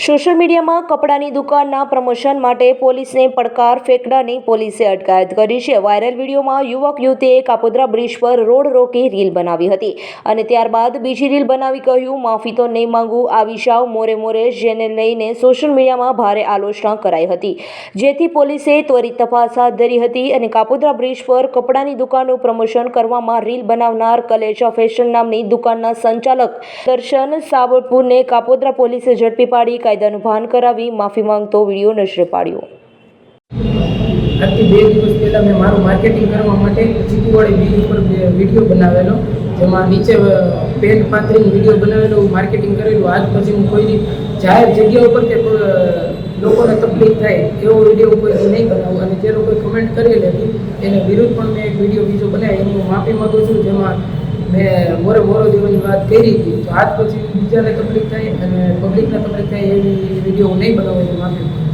Social મીડિયામાં કપડાની દુકાનના પ્રમોશન માટે પોલીસને પડકાર ફેંકડાની પોલીસે અટકાયત કરી છે. વાયરલ વિડીયોમાં યુવક યુવતીએ કાપોદ્રા બ્રિજ પર રોડ રોકી રીલ બનાવી હતી અને ત્યારબાદ બીજી રીલ બનાવી કહ્યું, માફી તો નહીં માંગુ, આવી શાવ મોરે મોરે જેને લઈને સોશિયલ મીડિયામાં ભારે આલોચના કરાઈ હતી. જેથી પોલીસે ત્વરિત તપાસ હાથ ધરી હતી અને કાપોદ્રા બ્રિજ પર કપડાની દુકાનનું પ્રમોશન કરવામાં રીલ બનાવનાર કલેજા ફેશન નામની દુકાનના સંચાલક દર્શન સાવરપુરને કાપોદ્રા પોલીસે ઝડપી પાડી કાયદાનું ભાન કરાવી માફી માંગતો વીડિયો નજરે પાડ્યો. આજથી બે દિવસ પહેલાં મેં મારું માર્કેટિંગ કરવા માટે ચીકુવાડી બીજ ઉપર વીડિયો બનાવેલો, જેમાં નીચે પેન પાથરીને વીડિયો બનાવેલો માર્કેટિંગ કરેલું. આજ પછી હું કોઈની જાહેર જગ્યા ઉપર કે લોકોને તકલીફ થાય એવો વીડિયો કોઈ નહીં બનાવું. અને જે લોકોએ કમેન્ટ કરેલી હતી, એને વિરુદ્ધ પણ મેં એક વીડિયો બીજો બનાવ્યો. એની હું માફી માગું છું, જેમાં મેં મોરે મોરો દેવાની વાત કરી હતી તો આજ પછી બીજાને તકલીફ થાય અને પબ્લિકને તકલીફ થાય એવી વીડિયો નહીં બનાવું માફી.